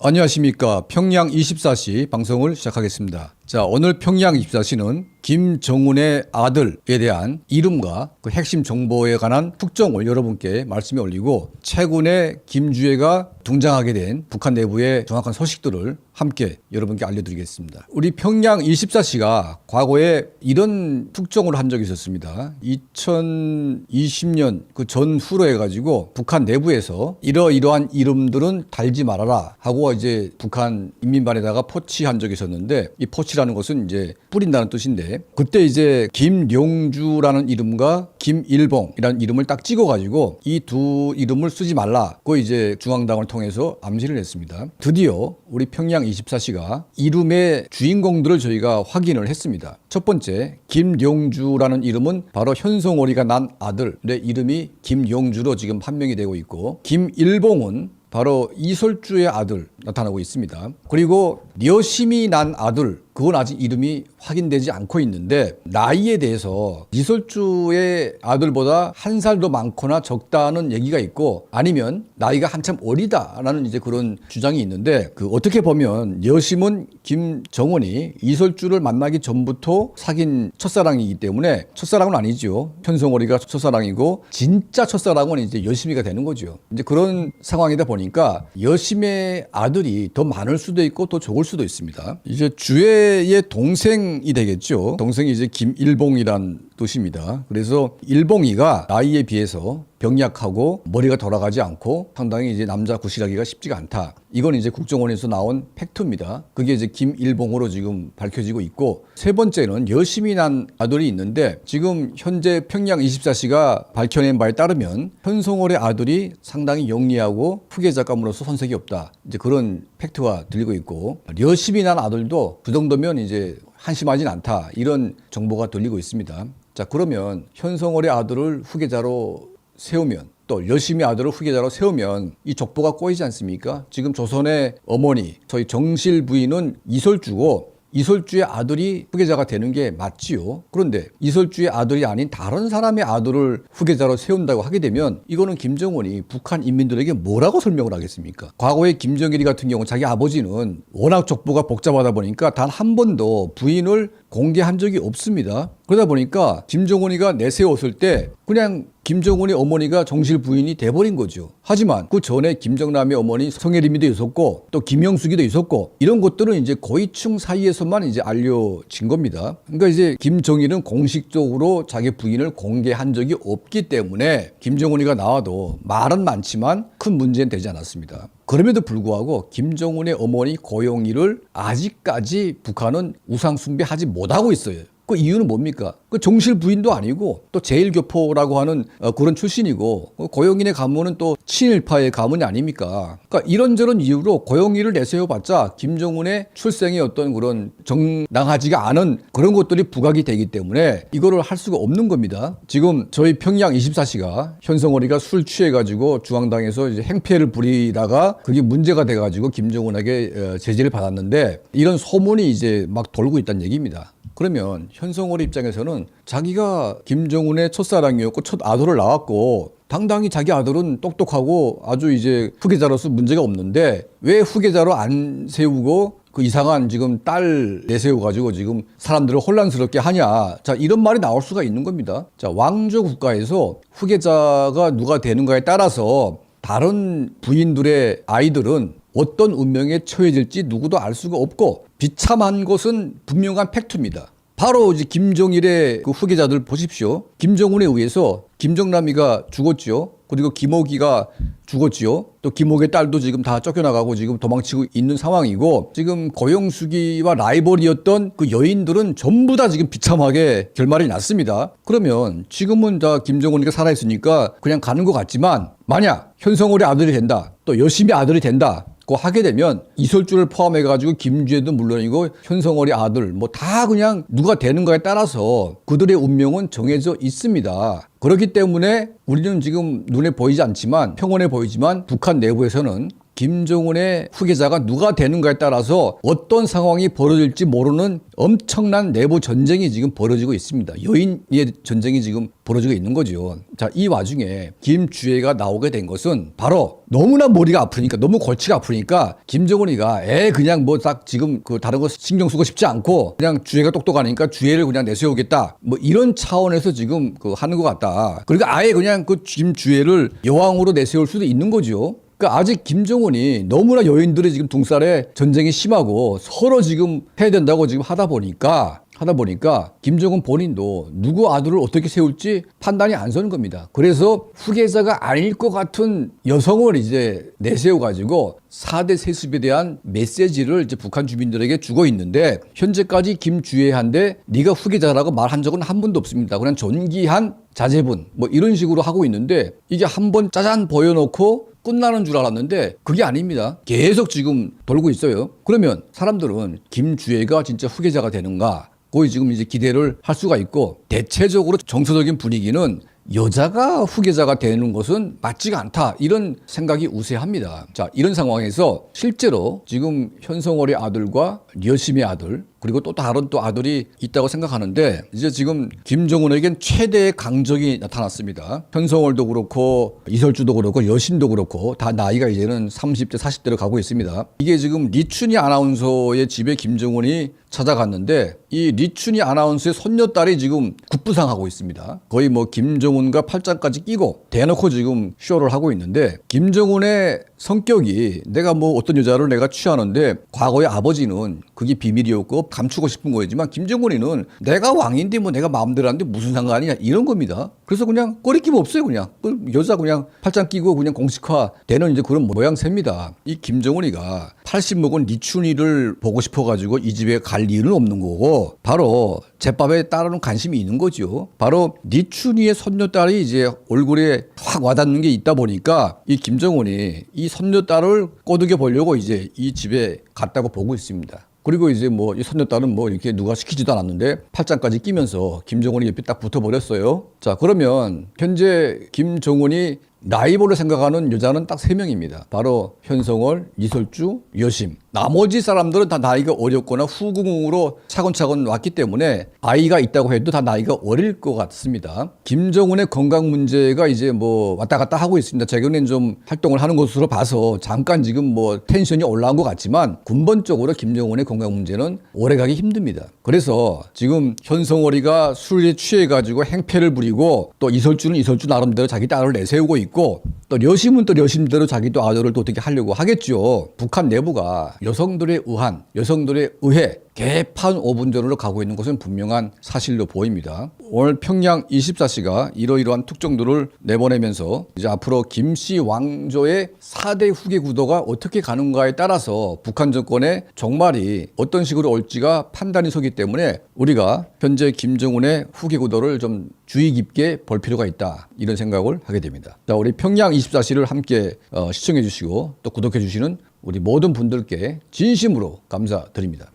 안녕하십니까. 평양 24시 방송을 시작하겠습니다. 자, 오늘 평양 24시는 김정은의 아들에 대한 이름과 그 핵심 정보에 관한 특정을 여러분께 말씀에 올리고 최근에 김주애가 등장하게 된 북한 내부의 정확한 소식들을 함께 여러분께 알려드리겠습니다. 우리 평양 24시가 과거에 이런 특정을 한 적이 있었습니다. 2020년 그 전후로 해가지고 북한 내부에서 이러이러한 이름들은 달지 말아라 하고 이제 북한 인민반에다가 포치한 적이 있었는데 이 포치 라는 것은 이제 뿌린다는 뜻인데 그때 이제 김용주라는 이름과 김일봉이라는 이름을 딱 찍어가지고 이 두 이름을 쓰지 말라. 그 이제 중앙당을 통해서 암시를 했습니다. 드디어 우리 평양 24시가 이름의 주인공들을 저희가 확인을 했습니다. 첫 번째 김용주라는 이름은 바로 현송오리가 난 아들의 이름이 김용주로 지금 판명이 되고 있고 김일봉은 바로 이설주의 아들 나타나고 있습니다. 그리고 여심이 난 아들 그건 아직 이름이 확인되지 않고 있는데 나이에 대해서 이설주의 아들보다 한 살도 많거나 적다는 얘기가 있고 아니면 나이가 한참 어리다라는 이제 그런 주장이 있는데 그 어떻게 보면 여심은 김정원이 이설주를 만나기 전부터 사귄 첫사랑이기 때문에 첫사랑은 아니죠. 현성월이가 첫사랑이고 진짜 첫사랑은 이제 여심이가 되는 거죠. 이제 그런 상황이다 보니까 여심의 아들이 더 많을 수도 있고 더 적을 수도 있습니다. 이제 주 애의 동생이 되겠죠. 동생이 이제 김일봉이란 뜻입니다. 그래서 일봉이가 나이에 비해서 병약하고 머리가 돌아가지 않고 상당히 이제 남자 구실하기가 쉽지가 않다. 이건 이제 국정원에서 나온 팩트입니다. 그게 이제 김일봉으로 지금 밝혀지고 있고 세 번째는 여심이 난 아들이 있는데 지금 현재 평양 24시가 밝혀낸 바에 따르면 현송월의 아들이 상당히 영리하고 후계자 감으로서 손색이 없다. 이제 그런 팩트가 들리고 있고 여심이 난 아들도 그 정도면 이제 한심하진 않다. 이런 정보가 들리고 있습니다. 자, 그러면 현성월의 아들을 후계자로 세우면 또 열심히 아들을 후계자로 세우면 이 족보가 꼬이지 않습니까? 지금 조선의 어머니, 저희 정실 부인은 이설주고 이설주의 아들이 후계자가 되는 게 맞지요. 그런데 이설주의 아들이 아닌 다른 사람의 아들을 후계자로 세운다고 하게 되면 이거는 김정은이 북한 인민들에게 뭐라고 설명을 하겠습니까? 과거에 김정일이 같은 경우 자기 아버지는 워낙 족보가 복잡하다 보니까 단 한 번도 부인을 공개한 적이 없습니다. 그러다 보니까 김정은이가 내세웠을 때 그냥 김정은의 어머니가 정실 부인이 돼버린 거죠. 하지만 그 전에 김정남의 어머니 성혜림이도 있었고 또 김영숙이도 있었고 이런 것들은 이제 고위층 사이에서만 이제 알려진 겁니다. 그러니까 이제 김정일은 공식적으로 자기 부인을 공개한 적이 없기 때문에 김정은이가 나와도 말은 많지만 큰 문제는 되지 않았습니다. 그럼에도 불구하고 김정은의 어머니 고용일을 아직까지 북한은 우상 숭배하지 못하고 있어요. 그 이유는 뭡니까? 그 정실 부인도 아니고 또 제일교포라고 하는 어, 그런 출신이고 그 고용인의 가문은 또 친일파의 가문이 아닙니까? 그러니까 이런저런 이유로 고용인을 내세워봤자 김정은의 출생의 어떤 그런 정당하지가 않은 그런 것들이 부각이 되기 때문에 이거를 할 수가 없는 겁니다. 지금 저희 평양 24시가 현성월이가 술 취해가지고 중앙당에서 이제 행패를 부리다가 그게 문제가 돼가지고 김정은에게 어, 제지를 받았는데 이런 소문이 이제 막 돌고 있다는 얘기입니다. 그러면 현성월 입장에서는 자기가 김정은의 첫사랑이었고 첫 아들을 낳았고 당당히 자기 아들은 똑똑하고 아주 이제 후계자로서 문제가 없는데 왜 후계자로 안 세우고 그 이상한 지금 딸 내세워가지고 지금 사람들을 혼란스럽게 하냐. 자, 이런 말이 나올 수가 있는 겁니다. 자, 왕조 국가에서 후계자가 누가 되는가에 따라서 다른 부인들의 아이들은 어떤 운명에 처해질지 누구도 알 수가 없고 비참한 것은 분명한 팩트입니다. 바로 이제 김정일의 그 후계자들 보십시오. 김정은에 의해서 김정남이가 죽었지요. 그리고 김옥이가 죽었지요. 또 김옥의 딸도 지금 다 쫓겨나가고 지금 도망치고 있는 상황이고 지금 고영숙이와 라이벌이었던 그 여인들은 전부 다 지금 비참하게 결말이 났습니다. 그러면 지금은 다 김정은이가 살아있으니까 그냥 가는 것 같지만 만약 현성월의 아들이 된다. 또 열심히 아들이 된다. 고 하게 되면 이설주를 포함해 가지고 김주애도 물론이고 현성월의 아들 뭐 다 그냥 누가 되는가에 따라서 그들의 운명은 정해져 있습니다. 그렇기 때문에 우리는 지금 눈에 보이지 않지만 평온해 보이지만 북한 내부에서는 김정은의 후계자가 누가 되는가에 따라서 어떤 상황이 벌어질지 모르는 엄청난 내부 전쟁이 지금 벌어지고 있습니다. 여인의 전쟁이 지금 벌어지고 있는 거죠. 자, 이 와중에 김주애가 나오게 된 것은 바로 너무나 머리가 아프니까 너무 골치가 아프니까 김정은이가 애 그냥 뭐 딱 지금 그 다른 거 신경 쓰고 싶지 않고 그냥 주애가 똑똑하니까 주애를 그냥 내세우겠다 뭐 이런 차원에서 지금 그 하는 것 같다. 그러니까 아예 그냥 그 김주애를 여왕으로 내세울 수도 있는 거죠. 그러니까 아직 김정은이 너무나 여인들이 지금 둥살에 전쟁이 심하고 서로 지금 해야 된다고 지금 하다 보니까 하다 보니까 김정은 본인도 누구 아들을 어떻게 세울지 판단이 안 서는 겁니다. 그래서 후계자가 아닐 것 같은 여성을 이제 내세워 가지고 4대 세습에 대한 메시지를 이제 북한 주민들에게 주고 있는데 현재까지 김주애한테 네가 후계자라고 말한 적은 한 번도 없습니다. 그냥 존귀한 자제분 뭐 이런 식으로 하고 있는데 이게 한 번 짜잔 보여놓고 끝나는 줄 알았는데 그게 아닙니다. 계속 지금 돌고 있어요. 그러면 사람들은 김주애가 진짜 후계자가 되는가? 거의 지금 이제 기대를 할 수가 있고 대체적으로 정서적인 분위기는 여자가 후계자가 되는 것은 맞지가 않다 이런 생각이 우세합니다. 자 이런 상황에서 실제로 지금 현성월의 아들과 려심의 아들 그리고 또 다른 또 아들이 있다고 생각하는데 이제 지금 김정은에겐 최대의 강적이 나타났습니다. 현성월도 그렇고 이설주도 그렇고 여심도 그렇고 다 나이가 이제는 30대 40대로 가고 있습니다. 이게 지금 리춘희 아나운서의 집에 김정은이 찾아갔는데 이 리춘희 아나운서의 손녀딸이 지금 국부상하고 있습니다. 거의 뭐 김정은과 팔짱까지 끼고 대놓고 지금 쇼를 하고 있는데 김정은의 성격이 내가 뭐 어떤 여자를 내가 취하는데 과거의 아버지는 그게 비밀이었고 감추고 싶은 거였지만 김정은이는 내가 왕인데 뭐 내가 마음대로 하는데 무슨 상관이냐 이런 겁니다. 그래서 그냥 꺼리낌 없어요 그냥 그 여자 그냥 팔짱 끼고 그냥 공식화 되는 이제 그런 모양새입니다. 이 김정은이가 80 먹은 리춘이를 보고 싶어가지고 이 집에 갈 이유는 없는 거고 바로 제밥에 따르는 관심이 있는 거죠. 바로 리춘이의 손녀딸이 이제 얼굴에 확 와닿는 게 있다 보니까 이 김정은이 이 손녀딸을 꼬드겨 보려고 이제 이 집에 갔다고 보고 있습니다. 그리고 이제 뭐이 손녀딸은 뭐 이렇게 누가 시키지도 않았는데 팔짱까지 끼면서 김정은이 옆에 딱 붙어버렸어요. 자 그러면 현재 김정은이 라이벌로 생각하는 여자는 딱 세 명입니다. 바로 현성월, 이설주, 여심. 나머지 사람들은 다 나이가 어렸거나 후궁으로 차근차근 왔기 때문에 아이가 있다고 해도 다 나이가 어릴 것 같습니다. 김정은의 건강 문제가 이제 뭐 왔다 갔다 하고 있습니다. 최근엔 좀 활동을 하는 것으로 봐서 잠깐 지금 뭐 텐션이 올라온 것 같지만 근본적으로 김정은의 건강 문제는 오래 가기 힘듭니다. 그래서 지금 현성월이가 술에 취해가지고 행패를 부리고 또 이설주는 이설주 나름대로 자기 딸을 내세우고 있고 또 여심은 또 여심대로 자기도 아들을 또 어떻게 하려고 하겠죠. 북한 내부가 여성들의 우한, 여성들의 의회, 개판 오분전으로 가고 있는 것은 분명한 사실로 보입니다. 오늘 평양 24시가 이러이러한 특종들을 내보내면서 이제 앞으로 김씨 왕조의 4대 후계 구도가 어떻게 가는가에 따라서 북한 정권의 종말이 어떤 식으로 올지가 판단이 서기 때문에 우리가 현재 김정은의 후계 구도를 좀 주의 깊게 볼 필요가 있다. 이런 생각을 하게 됩니다. 자, 우리 평양 24시를 함께 어, 시청해 주시고 또 구독해 주시는 우리 모든 분들께 진심으로 감사드립니다.